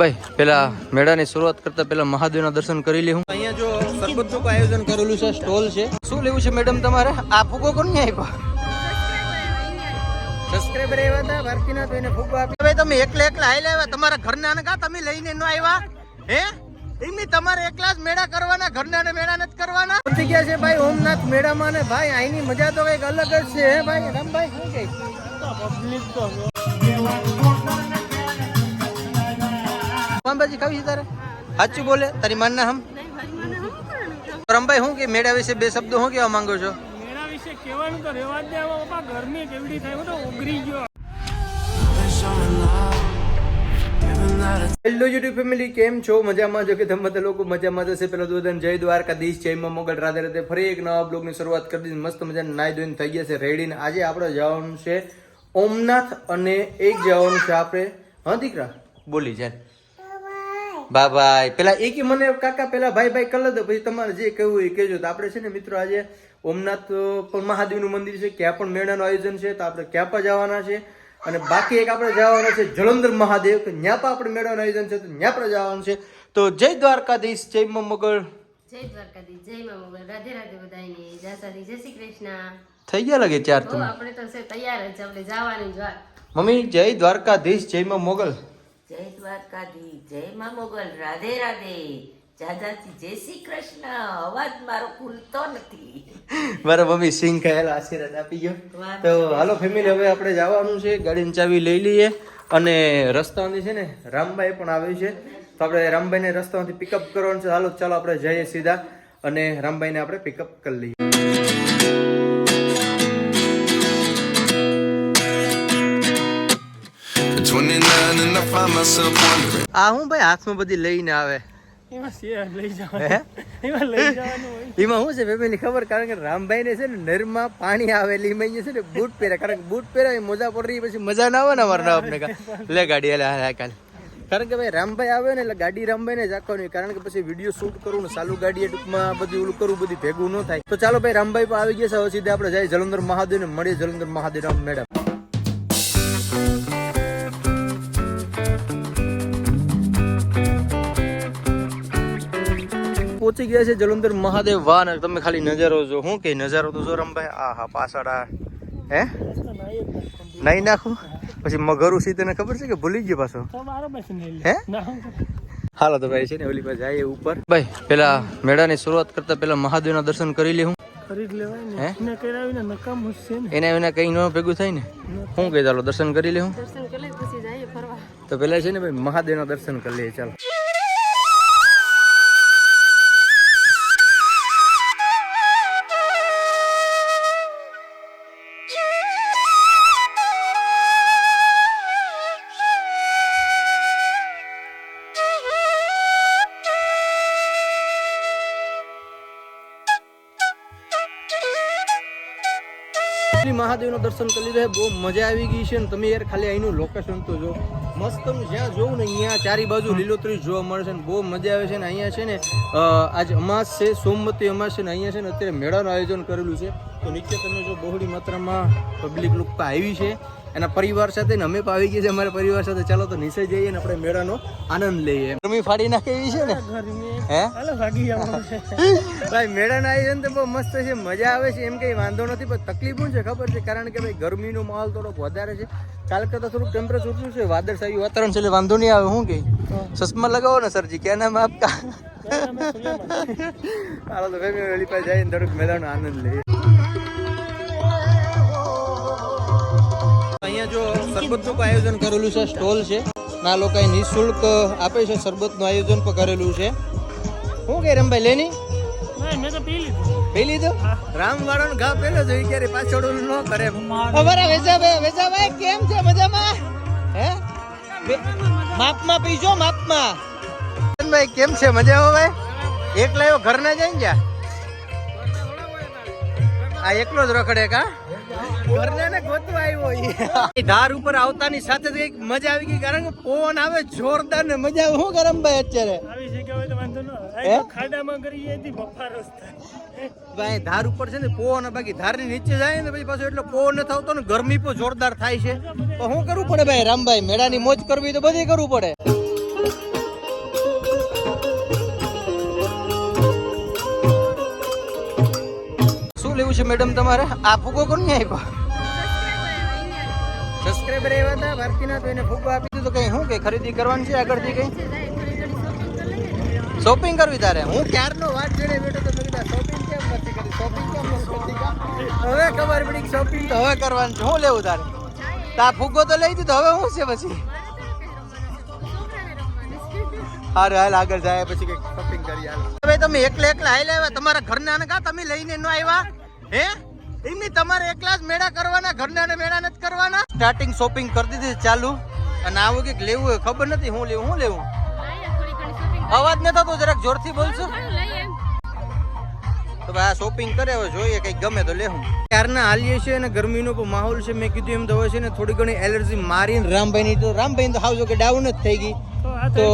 ભાઈ પેલા મેળાની શરૂઆત કરતા પેલા મહાદેવના દર્શન કરી લેવું અહીંયા જો સરબતનું આયોજન કરેલું છે સ્ટોલ છે. શું લેવું છે મેડમ તમારે? આ ફૂગો કોણ આપ્યો? સબસ્ક્રાઇબર આવ્યા હતા ભારતીના તો એને ફૂગો આપ્યો. ભાઈ તમે એકલા એકલા હાઈ આવ્યા તમારા ઘરના ને તમે લઈને ન આવ્યા? હે? એમની તમારે એકલા જ મેળા કરવાના ઘરના ને મેળા નથી કરવાના? પહોંચી ગયા છે ભાઈ ઓમનાથ મેળામાં ને ભાઈ અહીંની મજા તો કંઈક અલગ જ છે હે ભાઈ? રામભાઈ શું કઈ પામબાજી ખાવી છે તારે? સાચું બોલે તારી માનના હમ? રમભાઈ હું કે મેળા વિશે બે શબ્દો શું કહેવા માંગો છો? મેળા વિશે કહેવાનું તો રેવા દે હવે બાપા ગરમી કેવડી થાય તો ઉગરી ગયો. હેલો યુટ્યુબ ફેમિલી કેમ છો? મજામાં જો કે તમે બધા લોકો મજામાં જશે પેલો દોદન જય દ્વારકાધીશ જય માં મોગલ. રાધે રાધે ફરી એક નવા બ્લોગની શરૂઆત કરી દીધી મસ્ત મજાના નાઈ ધોઈને થઈ ગયા છે રેડીને આજે આપણે જવાનું છે ઓમનાથ અને એક જવાનું છે આપણે. હા દીકરા? બોલી જાય બા ભાઈ પેલા એક મને કાકા પેલા ભાઈ ભાઈ કલર દો પછી તમારે જે કહેવું એ કહેજો. તો આપણે છે ને મિત્રો આજે ઓમનાથ પણ મહાદેવનું મંદિર છે. ક્યાં પણ મેળાનું આયોજન છે. તો આપણે ક્યાં પણ જવાના છે. અને બાકી એક આપણે જવાના છે જલંધર મહાદેવ. કે ત્યાં પણ આપણે મેળાનું આયોજન છે. તો ત્યાં પણ જવાનું છે. તો જય દ્વારકાધીશ જય મગળ જય દ્વારકાધીશ જય મગળ રાધે રાધે બધાને જય શ્રી કૃષ્ણ. થઈ ગયા લાગે ચાર તો આપણે તો તૈયાર જ. આપણે જવાની જ મમ્મી જય દ્વારકાધીશ જય મા મોગલ. જય દ્વારકાધી જય મા મોગલ રાધે રાધે. જાદાજી જય શ્રી કૃષ્ણ. અવાજ મારો ખુલતો નથી. મારા મમ્મી સિંહ કહેલા આશીર્વાદ આપી ગયો. તો હાલો ફેમિલી હવે આપણે જવાનું છે ગાડીની ચાવી લઈ લઈએ. અને રસ્તાની છે ને રામભાઈ પણ આવે છે. તો આપણે રામભાઈને રસ્તામાંથી પિકઅપ કરવાનું છે. હાલો ચાલો આપણે જઈએ સીધા. અને રામભાઈને આપણે પિકઅપ કરી લઈએ. આ હું ભાઈ હાથમાં બધી લઈને આવે. એમાં શેર લઈ હે? જવાનું એમાં લઈ જવાનું હોય. એમાં શું છે ફેમિલી ખબર કારણ કે રામભાઈ ને છે ને નરમાં પાણી આવેલી એમાં છે ને બૂટ પહેર્યા. કારણ કે બૂટ પહેર્યા મોજા પડી પછી મજા ના આવે ને અમારે આપને લે ગાડી હાલે કાલ. કારણ કે ભાઈ રામભાઈ આવે ને એટલે ગાડી રામભાઈ ને જ રાખવાની કારણ કે પછી વીડિયો શૂટ કરું ને ચાલુ ગાડી ટૂંકમાં બધું ઓલું કરવું બધું ભેગું ન થાય. તો ચાલો ભાઈ રામભાઈ પણ આવી ગયા છે હવે સીધા આપણે જાય જલંધર મહાદેવ ને મળીએ જલંધર મહાદેવ રામ મેડમ પહોંચી ગયા છે જલંધર મહાદેવ વાન. તમે ખાલી નજારો જો. હું કે નજારો તો જો રમભાઈ આ હા પાછળ આ હે? નહીં નાખું? પછી મગરું સી તને ખબર છે કે ભૂલી ગયો પાછો? તો મારો બસ નહીં હે? હાલો તો ભાઈ છે ને ઓલી પાસે જઈએ ઉપર. ભાઈ પેલા મેળાની શરૂઆત કરતા પેલા મહાદેવના દર્શન કરી લે હું. ખરીદ લેવાય ને. કરાવીને નકામ છે ને. એના વિના કઈ ન ભેગું થાય ને? હું કે ચાલો દર્શન કરી લે હું. દર્શન કરી પછી જઈએ ફરવા. તો પેલા છે ને ભાઈ મહાદેવના દર્શન કરી લઈએ ચાલો. મહાદેવના દર્શન કરી લીધું. બહુ મજા આવી ગઈ છે ને તમે યાર ખાલી અહીંનું લોકેશન તો જો. મસ્ત જ્યાં જોઉં ને અહીંયા ચારી બાજુ લીલોતરી જોવા મળે છે ને બહુ મજા આવે છે ને અહીંયા છે ને આજ અમાસ છે સોમવતી અમાસ છે ને અહીંયા છે ને અત્યારે મેળાનું આયોજન કરેલું છે. તો નીચે તમે જો બહોળી માત્રામાં પબ્લિક લોકો આવી છે. એના પરિવાર સાથે ને અમે આવી ગયા છે અમારા પરિવાર સાથે. ચાલો તો નીચે જઈએ ને આપણે મેળાનો આનંદ લઈએ. ગરમી ફાડી નાખે એવી છે ને? હે ભાઈ મેળાના આયોજન તો બહુ મસ્ત છે મજા આવે છે એમ કઈ વાંધો નથી પણ તકલીફ શું છે ખબર છે? કારણ કે ભાઈ ગરમીનો માહોલ થોડોક વધારે છે. કાલ કરતાં થોડુંક ટેમ્પરેચર શું છે? વાદળછાયું વાતાવરણ છે એટલે વાંધો નહીં આવે શું કે ચશ્મા લગાવો ને સરજી ક્યાં નામ આપકા? હાલો તો ભાઈ વેલી પાસે જઈને થોડુંક મેળાનો આનંદ લઈએ. જો સરબતનું આયોજન કરેલું છે સ્ટોલ છે. ના લોકોએ નિઃશુલ્ક આપે છે શરબતનું આયોજન પણ કરેલું છે. શું કે રમભાઈ લેની? ના મેં તો પી લીધું. રામ વાળો ઘા પેલો જોઈ ક્યારે પાછળ ન કરે. અમારા વેજાભાઈ વેજાભાઈ કેમ છે મજામાં? હે? માપમાં પીજો માપમાં. ભાઈ કેમ છે? મજામાં ભાઈ? એકલા એવો ઘર ના જાય ને જ્યાં આ એકલો જ રખડે કા? ઘરને ને ગોતવા આવ્યો એ ધાર ઉપર આવતાની સાથે મજા આવી ગઈ કારણ કે પવન આવે જોરદાર ને મજા આવે. શું ગરમ ભાઈ અત્યારે? આવી જગ્યા હોય તો વાંધો ન ખાડામાં કરીએ એથી બફારો ભાઈ ધાર ઉપર છે ને પવન બાકી ધારની નીચે જાય ને પછી પાછો એટલો પવન ન થતો ને ગરમી પણ જોરદાર થાય છે. તો શું કરવું પડે ભાઈ રામભાઈ મેળાની મોજ કરવી તો બધી કરવું પડે. મેડમ તમારે? આ ફૂગો કોણ આપ્યો? સબસ્ક્રાઈબર એવા હતા, ભારતીના, તો એને ફૂગો આપી દીધો. કઈ શું કઈ ખરીદી કરવાની છે આગળથી કઈ? શોપિંગ કરવી તારે? હું ક્યારનો વાત જોડે બેઠો તો મેં શોપિંગ કેમ નથી કરી? શોપિંગ કેમ નથી કરી? હવે ખબર પડી શોપિંગ તો હવે કરવાની છે. શું લેવું તારે? તા ફૂગો તો લઈ દીધો. હવે શું છે પછી? હારે, હાલ આગળ જાય પછી કંઈક શોપિંગ કરી હાલ તમે એકલા એકલા હાલ આવ્યા. તમારા ઘરના કા? તમે લઈને ન આવ્યા? હે? એમની તમારે એકલા જ મેળા કરવાના ઘરના ને મેળા નથી કરવાના? સ્ટાર્ટિંગ શોપિંગ કરી દીધી ચાલુ. અને આવું કંઈક લેવું હોય ખબર નથી હું લેવું હું લેવું? અવાજ ન થતો જરાક જોરથી બોલશો? તો ભાઈ આ શોપિંગ કરે હવે જોઈએ કંઈક ગમે તો લેવું. ક્યારના હાલીએ છે અને ગરમીનો પણ માહોલ છે મેં કીધું એમ તો છે ને થોડી ઘણી એલર્જી મારીને રામભાઈ ની તો રામભાઈ તો હાવ જો કે ડાઉન જ થઈ ગઈ. તો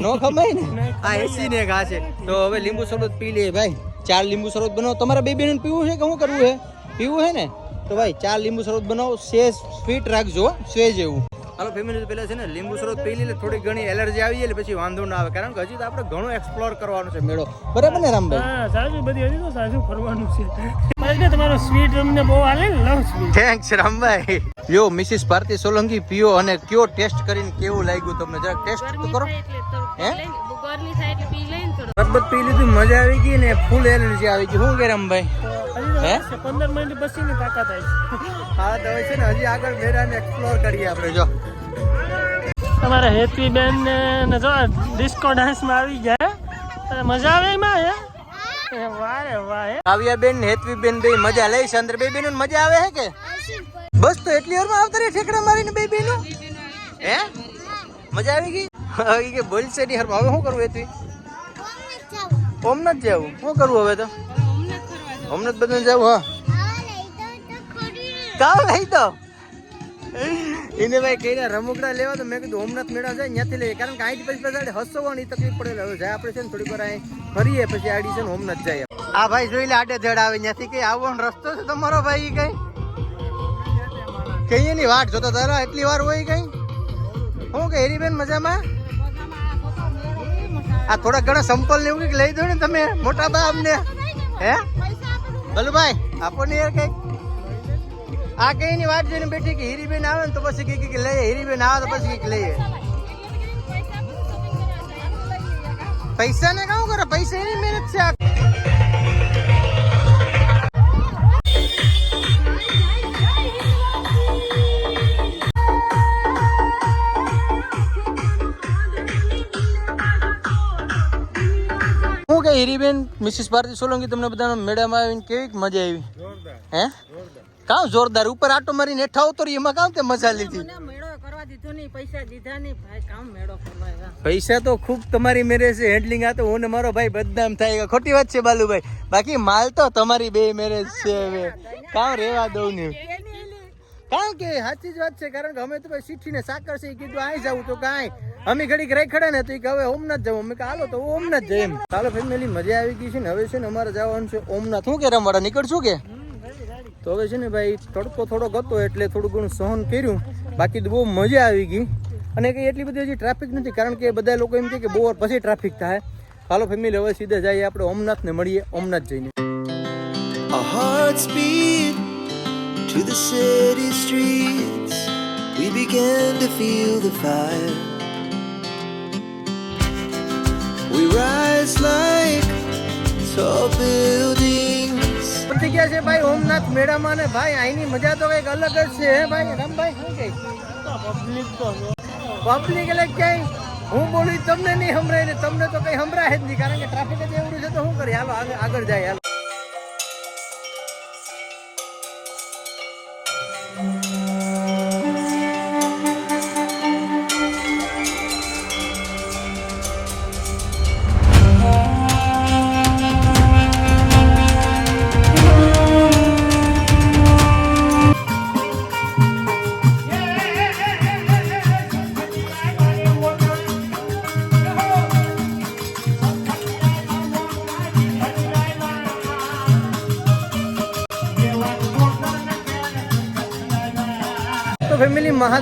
નો ખમાય. ને આ એસી ને ઘા છે. તો હવે લીંબુ શરબત પી લઈએ ભાઈ. ચાર લીંબુ શરબત બનાવો. તમારા બે બેન પીવું છે કે શું કરવું છે? પીવું છે ને? તો ભાઈ ચાર લીંબુ શરબત બનાવો. સેજ સ્વીટ રાખજો હો, સ્વેજ એવું. હાલો ફેમિલી પેલા છે ને લીંબુ શરબત પી લે થોડી ઘણી એલર્જી આવી જાય એટલે પછી વાંધો ના આવે. કારણ કે હજી તો આપણે ઘણું એક્સપ્લોર કરવાનો છે મેળો. બરાબર ને રામભાઈ? હા સાચું બધી હજી તો સાચું ફરવાનું છે. બસ કે તમારો સ્વીટ અમને બહુ હાલે ને? Love sweet thanks Rambhai. લ્યો મિસિસ ભારતી સોલંકી પીઓ અને કયો ટેસ્ટ કરીને કેવું લાગ્યું તમને? જરાક ટેસ્ટ તો કરો. હે? ગરમી થાય એટલે પી લઈને થોડો શરબત પી લીધું મજા આવી ગઈ ને ફૂલ એનર્જી આવી ગઈ. શું કે રામભાઈ? હે? પંદર મિનિટ પછીની તાકાત આવી હા તો હવે છે ને હજી આગળ મેળાને એક્સપ્લોર કરીએ આપણે જો. તમારા હેપી બેન ને ને જો ડિસ્કો ડાન્સમાં આવી જાય મજા આવે એમાં હે? કાવ્યા બેન ને હેતવી બેન બે મજા લઈ છે અંદર બે બેનો મજા આવે હે કે? બસ તો એટલી વારમાં આવતા રે ઠેકડા મારીને બે બેનો હે? મજા આવી ગઈ? ઈ કે બોલશે નહીં હર હવે શું કરવું હેતવી? ઓમનાથ નથી જવું. શું કરવું હવે તો? ઓમનાથ નથી બધાને જવું હા? કાવ લઈ દો એને ભાઈ કહીને રમકડા લેવા તો મેં કીધું ઓમનાથ મેળા જાય ત્યાંથી લઈએ. કારણ કે અહીં પછી પછી હસવાની તકલીફ પડે હવે જાય આપણે છે ને થોડીક વાર અહીં ફરીએ, પછી આડી છે ને ઓમનાથ જાય આ ભાઈ જોઈ લે, આડે જડ આવે. ત્યાંથી કઈ આવવાનો રસ્તો છે તમારો ભાઈ કઈ? કઈ એની વાટ, જોતા તારા એટલી વાર હોય કઈ? હું કે, હેરીબેન મજામાં? આ થોડા ઘણા સંપલ ને એવું કંઈક લઈ દો ને તમે, મોટા બા અમને હે ભલુભાઈ આપો ને યાર કંઈક. આ કઈ ની વાત જોઈને બેઠી કે હીરીબેન આવે ને તો પછી કઈ કઈ લઈએ હીરીબેન આવે તો પછી કંઈક લઈએ. પૈસા ને કામ કરે? પૈસા એની મહેનત છે આ. હું કે હીરીબેન મિસિસ ભારતી સોલંકી તમને બધાનો મેળામાં આવીને કેવી મજા આવી? હે? કામ જોરદાર? ઉપર આટો મારીને હેઠા ઉતરી એમાં કામ તે મજા લીધી? પૈસા તો ખૂબ તમારી મેરે છે હેન્ડલિંગ આ તો હું ને મારો ભાઈ બદનામ થાય ખોટી વાત છે બાલુભાઈ. બાકી માલ તો તમારી બે મેરેજ છે હવે. કામ રેવા દઉં ને? કારણ કે સાચી જ વાત છે કારણ કે અમે તો ભાઈ શીઠીને સાકર છે કીધું આઈ જવું તો કાંઈ. અમે ઘડીક રહી ખડે ને તો કે હવે ઓમનાથ જવું અમે કે હાલો તો ઓમનાથ જઈએ ચાલો ફેમિલી મજા આવી ગઈ છે ને હવે છે ને અમારે જવાનું છે ઓમનાથ. શું કે રમવાડા? નીકળશું કે? તો હવે છે ને ભાઈ, તડકો થોડોક હતો એટલે થોડું ઘણું સહન કર્યું બાકી તો બહુ મજા આવી ગઈ અને કંઈ એટલી બધી હજી ટ્રાફિક નથી, કારણ કે બધા લોકો એમ કહે કે બહુ પછી ટ્રાફિક થાય હાલો ફેમિલી હવે સીધા જઈએ આપણે ઓમનાથને મળીએ ઓમનાથ જઈને to the city streets. We began to feel the fire. We rise like tall buildings. છે ભાઈ ઓમનાથ મેળામાં ને ભાઈ અહીંની મજા તો કંઈક અલગ જ છે હે ભાઈ? રામભાઈ શું કહે પબ્લિક તો પબ્લિક એટલે ક્યાંય હું બોલું તમને નહીં સંભળાય ને તમને તો કઈ સંભળાય જ નહીં કારણ કે ટ્રાફિક જ એવડું છે તો શું કરીએ? હાલો આગળ આગળ જાય હાલો.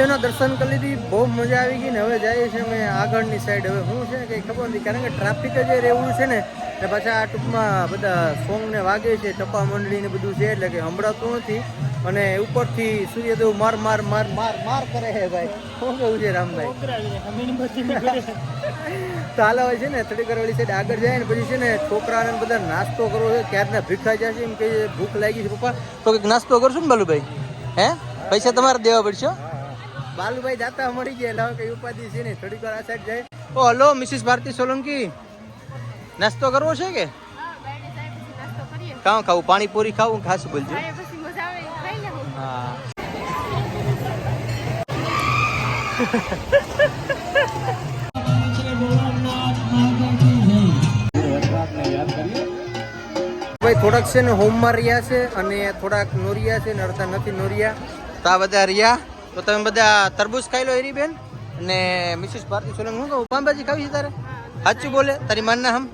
મહાદેવના દર્શન કરી લીધી, બહુ મજા આવી ગઈ ને હવે જઈએ છીએ અમે આગળની સાઈડ હવે શું છે કંઈ ખબર નથી, કારણ કે ટ્રાફિક જ રહેવું છે ને ને પાછા આ ટૂંકમાં બધા સોંગ ને વાગે છે, ટપા મંડળી ને બધું છે, એટલે કે સંભળાતું નથી. અને ઉપરથી સૂર્યદેવ માર માર માર માર માર કરે છે ભાઈ. શું કેવું છે, રામભાઈ? ચાલે હવે છે ને થોડીક વાળી સાઈડ આગળ જાય ને પછી છે ને છોકરાને બધા નાસ્તો કરવો છે, ક્યારના ભીખા જશે એમ કે ભૂખ લાગી છે પપ્પા. તો કંઈક નાસ્તો કરશું ને, બાલુભાઈ? હે? પૈસા તમારે દેવા પડશે? બાલુભાઈ જાતા મળી ગયા. એટલે કઈ ઉપાધિ છે ને થોડીક વાર આ સાઈડ જાય ઓ હલો મિસિસ ભારતી સોલંકી. નાસ્તો કરવો છે કે? કાં ખાવું પાણીપુરી ખાવું ખાસ બોલજો. હા. ભાઈ થોડાક છે ને હોમમાં રહ્યા છે અને થોડાક નોરિયા છે ને અડધા નથી નોરિયા. તો આ બધા રહ્યા? તો તમે બધા તરબૂચ ખાઈ લો એરી બેન અને મિસિસ ભારતી સોલંકી હું કહું પામભાજી ખાવી છે તારે? સાચું બોલે તારી માનના હમ?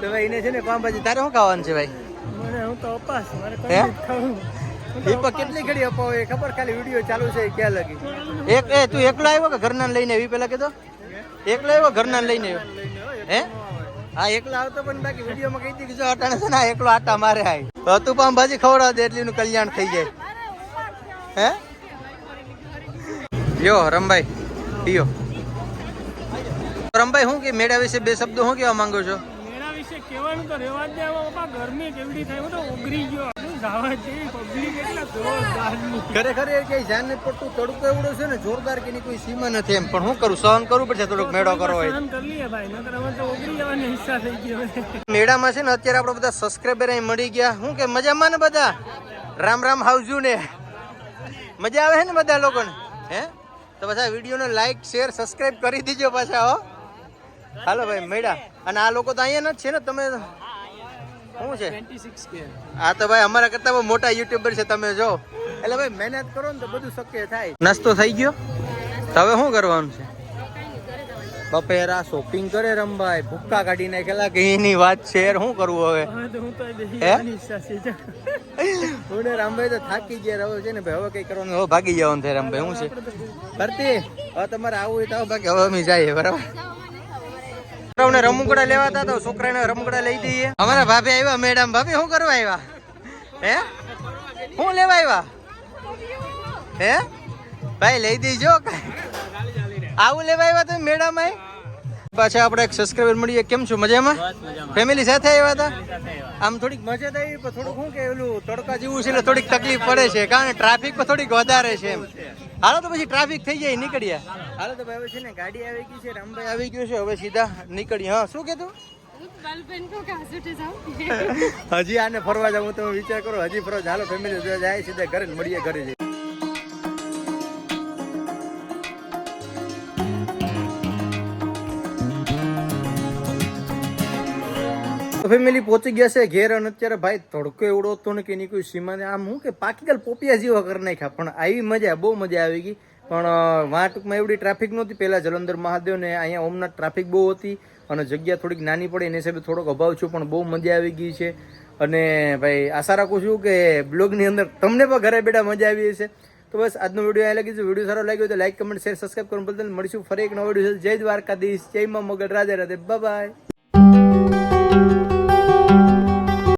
તો ભાઈ એને છે ને પામભાજી તારે શું ખાવાનું છે ભાઈ? મને હું તો અપાસ મારે ખાવું. દીપક કેટલી ઘડી અપાવે એ? ખબર ખાલી વીડિયો ચાલુ છે ક્યાં લગી? એક એ તું એકલો આવ્યો કે ઘરના લઈને એવી પેલા કીધો? એકલો આવ્યો ઘરના લઈને આવ્યો? હે? હા એકલો આવતો પણ બાકી વિડીયોમાં કહી દીધી કે જો અટાણે છે ને એકલો આટા મારે આય તો તું પામ ભાજી ખવડાવ દે એટલી કલ્યાણ થઈ જાય. હે? યો રમભાઈ પીઓ. રમભાઈ હું કે મેળા વિશે બે શબ્દો શું કહેવા માંગો છો? મેળા વિશે કહેવાનું તો રેવા જ બાપા ગરમી કેવડી થાય તો ઓગરી ગયો. હું ગાવા જેવી પબ્લિક એટલા જોરદારની. ખરેખર એ કઈ ધ્યાન નથી પડતું તડકો એવડો છે ને જોરદાર કે કોઈ સીમા નથી એમ. પણ શું કરું સહન કરવું પડશે થોડોક મેળો કરો મેળામાં છે ને અત્યારે આપડે બધા સબસ્ક્રાઈબર અહીં મળી ગયા. શું કે મજામાં ને બધા? રામ રામ હાવજુ ને મજા આવે છે ને બધા લોકોને? હે? તો પાછા વિડીયોને લાઈક શેર સબસ્ક્રાઈબ કરી દીજો પાછા, હો. હાલો ભાઈ મેળા અને આ લોકો તો અહીંયા જ છે ને? તમે શું છે? હા તો ભાઈ અમારા કરતા મોટા યુટ્યુબર છે, તમે જો. એટલે ભાઈ, મહેનત કરો ને તો બધું શક્ય થાય. નાસ્તો થઈ ગયો? તો હવે શું કરવાનું છે? બપેરા શોપિંગ કરે રમભાઈ ભૂક્કા કાઢી નાખેલા કે એની વાત છે શું કરવું હવે? હું રામભાઈ તો થાકી ગયા રહ્યો છે ને ભાઈ. હવે કઈ કરવાનું? હવે ભાગી જવાનું થાય રામભાઈ શું છે? ભરતી હવે તમારે આવું હોય તો આવો, બાકી હવે અમે જઈએ બરાબર? છોકરાઓને રમકડા લેવા હતા તો છોકરાને રમકડા લઈ દઈએ. અમારા ભાભી આવ્યા મેડમ ભાભી શું કરવા આવ્યા? હે? શું લેવા આવ્યા? હે? ભાઈ લઈ દેજો આવું લેવા આવ્યા તમે મેળામાં? પાછા આપણે એક સબસ્ક્રાઈબર મળીએ. કેમ છો? મજામાં? ફેમિલી સાથે આવ્યા હતા? આમ થોડીક મજા થઈ આવી પણ થોડુંક શું કે પેલું તડકા જેવું છે એટલે થોડીક તકલીફ પડે છે. કારણ કે ટ્રાફિક પણ થોડીક વધારે છે એમ. હાલો તો પછી ટ્રાફિક થઈ જાય નીકળ્યા હાલો તો ભાઈ હવે છે ને ગાડી આવી ગઈ છે રામભાઈ આવી ગયો છે હવે સીધા નીકળી હા શું કીધું હજી આને ફરવા જાવ તમે વિચાર કરો. હજી ફરવા ચાલો ફેમિલી જાય સીધા ઘરે મળીએ ઘરે જઈએ ફેમિલી પહોંચી ગયા છે ઘેર અને અત્યારે ભાઈ તડકો એવડો હતો ને કે એની કોઈ સીમા ને આમ હું કે પાકી ગયેલ પોપિયા જેવા કરી નાખ્યા. પણ આવી મજા, બહુ મજા આવી ગઈ. પણ વાં ટૂંકમાં એવડી ટ્રાફિક નહોતી. પહેલાં જલંધર મહાદેવ ને અહીંયા ઓમનાથ ટ્રાફિક બહુ હતી અને જગ્યા થોડીક નાની પડે. એની હિસાબે થોડોક અભાવ છું, પણ બહુ મજા આવી ગઈ છે. અને ભાઈ આશા રાખું છું કે બ્લોગની અંદર તમને પણ ઘરે બેઠા મજા આવી હશે. તો બસ આજનો વીડિયો આ લાગી છે. વીડિયો સારો લાગ્યો તો લાઈક કમેન્ટ શેર સબસ્ક્રાઈબ કરવાનું બદલ મળીશું ફરી એક નવો વીડિયો જય દ્વારકાધીશ. જય મા મગર. રાધે રાધે. બાય